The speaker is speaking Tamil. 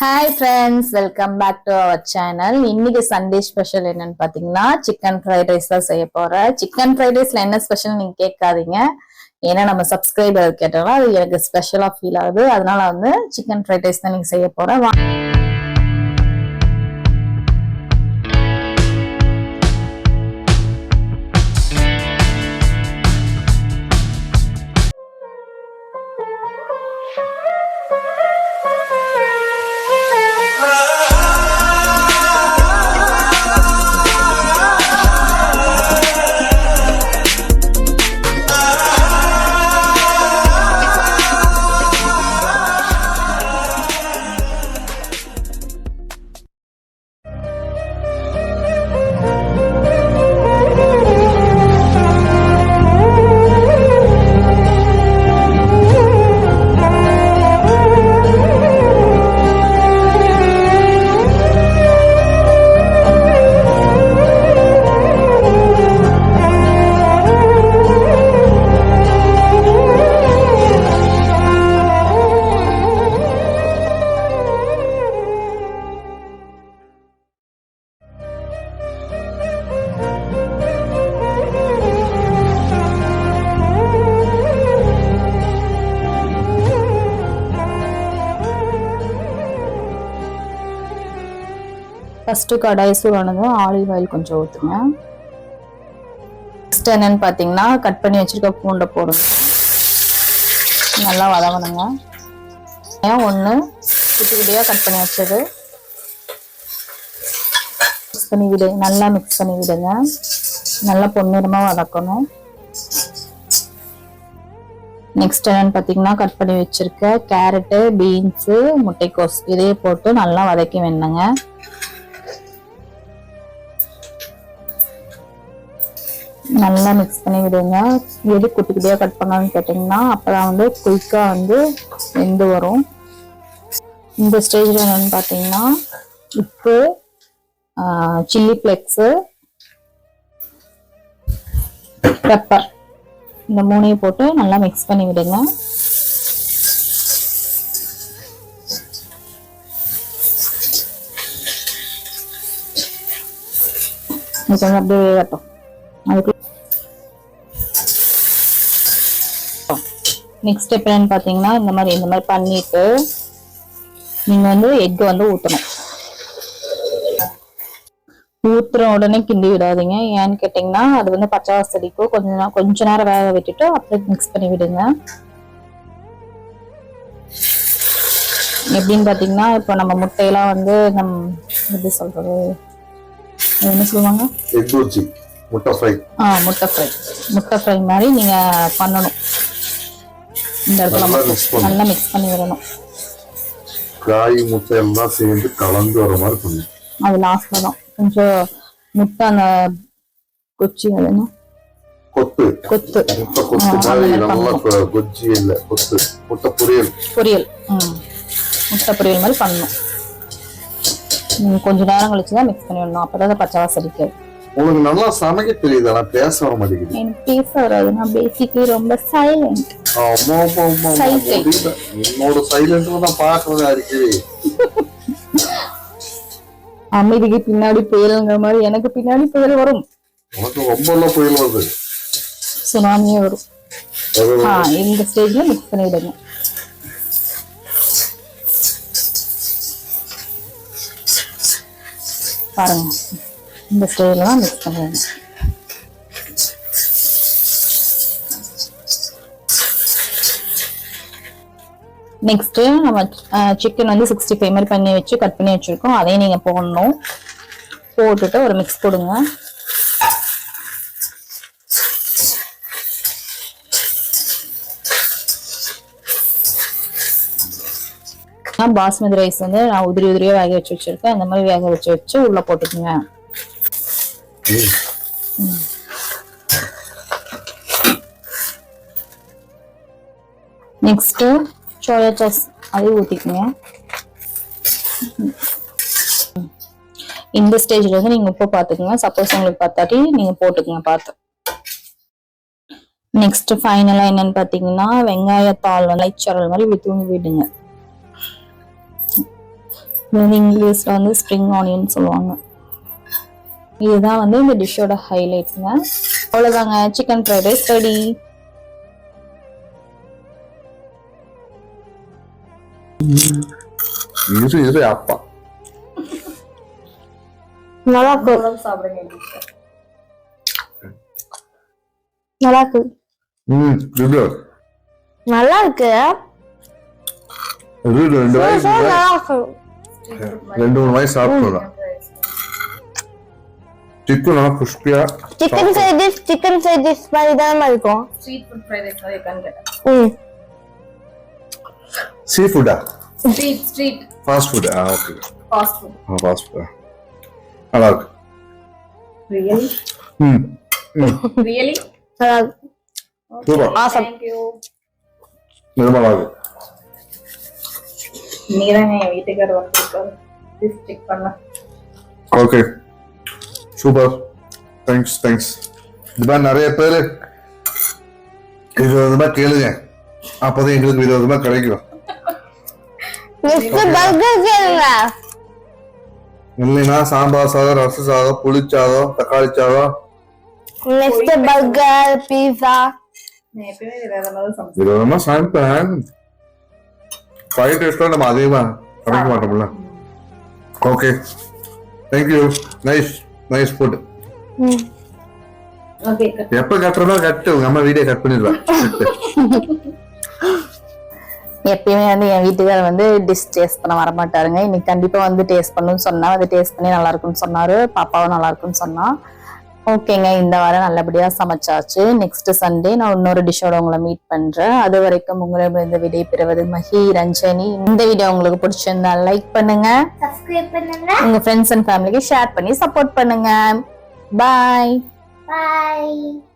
Hi friends welcome back to our channel இன்னைக்கு சண்டே ஸ்பெஷல் என்னன்னு பாத்தீங்கன்னா சிக்கன் ஃப்ரைட் ரைஸ் தான் செய்ய போறேன். சிக்கன் ஃப்ரைட் ரைஸ்ல என்ன ஸ்பெஷல் நீங்க கேட்காதீங்க. ஏன்னா நம்ம சப்ஸ்கிரைபர் கேட்டோம்னா அது எனக்கு ஸ்பெஷலா ஃபீல் ஆகுது. அதனால வந்து சிக்கன் ஃப்ரைட் ரைஸ் தான் நீங்க செய்ய போறேன். வா- ஃபஸ்ட்டு கடாய் சூடானதும் ஆலிவ் ஆயில் கொஞ்சம் ஊற்றுங்க நெக்ஸ்ட் என்னன்னு பார்த்தீங்கன்னா கட் பண்ணி வச்சுருக்க பூண்டை போடுங்க. நல்லா வதங்கணுங்க. ஒன்று குட்டி குட்டியாக கட் பண்ணி வச்சது. மிக்ஸ் பண்ணி விடு நல்லா மிக்ஸ் பண்ணி விடுங்க. நல்லா பொன்னிறமாக வதக்கணும். நெக்ஸ்ட் என்னன்னு பார்த்தீங்கன்னா கட் பண்ணி வச்சுருக்க கேரட்டு பீன்ஸு முட்டைக்கோஸ் இதையே போட்டு நல்லா வதக்கி வேணுங்க நல்லா மிக்ஸ் பண்ணி விடுங்க எது குட்டி குட்டியாக கட் பண்ணான்னு கேட்டிங்கன்னா அப்பதான் வந்து குயிக்காக வந்து வெந்து வரும். இந்த ஸ்டேஜில் என்னென்னு பார்த்தீங்கன்னா உப்பு சில்லி ஃப்ளெக்ஸு பெப்பர் இந்த மூணையும் போட்டு நல்லா மிக்ஸ் பண்ணி விடுங்க இது கொஞ்சம் அப்படியே வேகட்டும் அதுக்கு நெக்ஸ்ட் ஸ்டெப் என்னன்னு பார்த்தீங்கன்னா இந்த மாதிரி இந்த மாதிரி பண்ணிட்டு நீங்க வந்து எக் வந்து ஊற்றணும் ஊத்துற உடனே கிண்டி விடாதீங்க. ஏன்னு கேட்டிங்கன்னா அது வந்து பச்சை வாசடிக்கும் கொஞ்ச நேரம் கொஞ்ச நேரம் வேக விட்டுட்டு அப்படியே மிக்ஸ் பண்ணி விடுங்க. எப்படின்னு பார்த்தீங்கன்னா இப்போ நம்ம முட்டையெல்லாம் வந்து நம் எப்படி சொல்றது? அது என்ன சொல்லுவாங்க? முட்டை ஃப்ரை ஆ முட்டை ஃப்ரை முட்டை ஃப்ரை மாதிரி நீங்க பண்ணணும். இந்த இடத்துல பண்ணணும். நல்லா மிக்ஸ் பண்ணி. விடணும். காய் முட்டை எல்லாம் சேர்ந்து கலந்து வர மாதிரி பண்ணும் அது லாஸ்ட்ல தான். கொஞ்சம் முட்டை அந்த கொச்சி அது கொத்து. கொத்து. முட்டை கொத்து நல்லா கொ- கொஜ்ஜி இல்ல கொத்து. முட்டை பொரியல். பொரியல். முட்டை பொரியல் மாதிரி பண்ணணும். கொஞ்ச நேரம் கழிச்சு தான் மிக்ஸ் பண்ணி விடணும். அப்பதான் பச்சை வாசடிக்காது உனக்கு நல்லா சமைக்க தெரியுது ஆனா பேச வர மாட்டேங்குது. எனக்கு பேச வராது. நான் பேசிக்கலி ரொம்ப சைலண்ட் அம்மா, அம்மா, அம்மா, அம்மா, Silent. முடியல. உன்னோட சைலண்ட் தான் பாக்குறது அடிக்கடி அமைதிக்கு பின்னாடி புயலுங்கிற மாதிரி எனக்கு பின்னாடி புயல் வரும். உனக்கு ரொம்ப எல்லாம் புயல் வருது. சுனாமியே வரும். இந்த ஸ்டேஜ்ல மிக்ஸ் பண்ணிவிடுங்க பாருங்க. இந்த ஸ்டேஜ்ல தான் மிக்ஸ் பண்ணிடுங்க நெக்ஸ்ட்டு நம்ம சிக்கன் வந்து சிக்ஸ்டி ஃபைவ் மாதிரி பண்ணி வச்சு கட் பண்ணி வச்சுருக்கோம். அதையும் நீங்கள் போடணும். போட்டுட்டு ஒரு மிக்ஸ் கொடுங்க நான் பாஸ்மதி ரைஸ் வந்து நான் உதிரி உதிரியாக வேக வச்சு வச்சிருக்கேன். அந்த மாதிரி வேக வச்சு வச்சு உள்ளே போட்டுக்கோங்க. நெக்ஸ்ட் சோயா சாஸ் அதையும் ஊத்திக்கோங்க இந்த ஸ்டேஜ்ல இருந்து நீங்க உப்பு பாத்துக்கோங்க சப்போஸ் உங்களுக்கு பார்த்தாட்டி நீங்க போட்டுக்கோங்க பார்த்து நெக்ஸ்ட் ஃபைனலா என்னன்னு பாத்தீங்கன்னா வெங்காயத்தாள் லைச்சரல் மாதிரி இப்படி தூங்கி விடுங்க இங்கிலீஷ்ல வந்து ஸ்ப்ரிங் ஆனியன் சொல்லுவாங்க இதுதான் வந்து இந்த டிஷ்ஷோட ஹைலைட்ங்க அவ்வளோதாங்க சிக்கன் ஃப்ரைட் ரைஸ் ரெடி அப்பா நல்லா இருக்கு சாப்பிடுங்க நல்லா இருக்கு ம் இது நல்லா இருக்கு ரெண்டு வயசு நல்லா இருக்கு ரெண்டு மூணு வயசு சாப்பிடலாம் chicken கிறிஸ்பியா chicken fried rice chicken fried rice மாதிரி தானே இருக்கும்? ஸ்ட்ரீட் ஃபுட் ஃப்ரைட் ரைஸ் மாதிரி இருக்கான்னு கேட்டேன். ம். சீ ஃபுட்டா ஸ்ட்ரீட் ஸ்ட்ரீட் ஃபாஸ்ட் ஃபுட் ஆ? ஓகே ஃபாஸ்ட் ஃபுட் ஆ ஃபாஸ்ட் ஃபுட் நல்லா இருக்கு ரியலி ம் ரியலி நல்லா இருக்கு சூப்பர். ஆசம் தேங்க்யூ ரொம்ப நல்லா இருக்கு நீங்க என் வீட்டுக்காரர் வந்திருக்காரு. செக் பண்ண. ஓகே சூப்பர் தேங்க்ஸ் தேங்க்ஸ் இது மாதிரி நிறைய பேர் இது விதமா கேளுங்க. அப்போதான் எங்களுக்கு இது விதமா கிடைக்கும். இல்லைன்னா சாம்பார் சாதம் ரச சாதம் புளி சாதம் தக்காளி சாதம். நெக்ஸ்ட் பர்கர் பீஸா நான் எப்பயுமே வேற ஏதாவது சமைச்சேன் இது விதமா சமைப்பேன். ஃப்ரைட் ரைஸ்லாம் நம்ம அதிகமா சமைக்க மாட்டோம்ல. Okay thank you nice nice food ம் ஓகே எப்ப கட்டுறதோ கட்டு. உங்க அம்மா வீடியோ கட் பண்ணிடுவேன் எப்பயுமே வந்து என் வீட்டுக்காரர் வந்து டிஷ் டேஸ்ட் பண்ண வர மாட்டாருங்க இன்னைக்கு கண்டிப்பா வந்து டேஸ்ட் பண்ணணும்னு சொன்னா அது டேஸ்ட் பண்ணி நல்லா இருக்கும்னு சொன்னாரு. பாப்பாவும் நல்லா இருக்கும்னு சொன்னா. ஓகேங்க இந்த வாரம் நல்லபடியா சமைச்சாச்சு. நெக்ஸ்ட் சண்டே நான் இன்னொரு டிஷ்ஷோட உங்களை மீட் பண்றேன். அது வரைக்கும் உங்களிடம் இந்த விடை பெறுவது மஹி ரஞ்சனி. இந்த வீடியோ உங்களுக்கு பிடிச்சிருந்தா லைக் பண்ணுங்க. உங்க ஃப்ரெண்ட்ஸ் அண்ட் ஃபேமிலிக்கு ஷேர் பண்ணி சப்போர்ட் பண்ணுங்க. Bye bye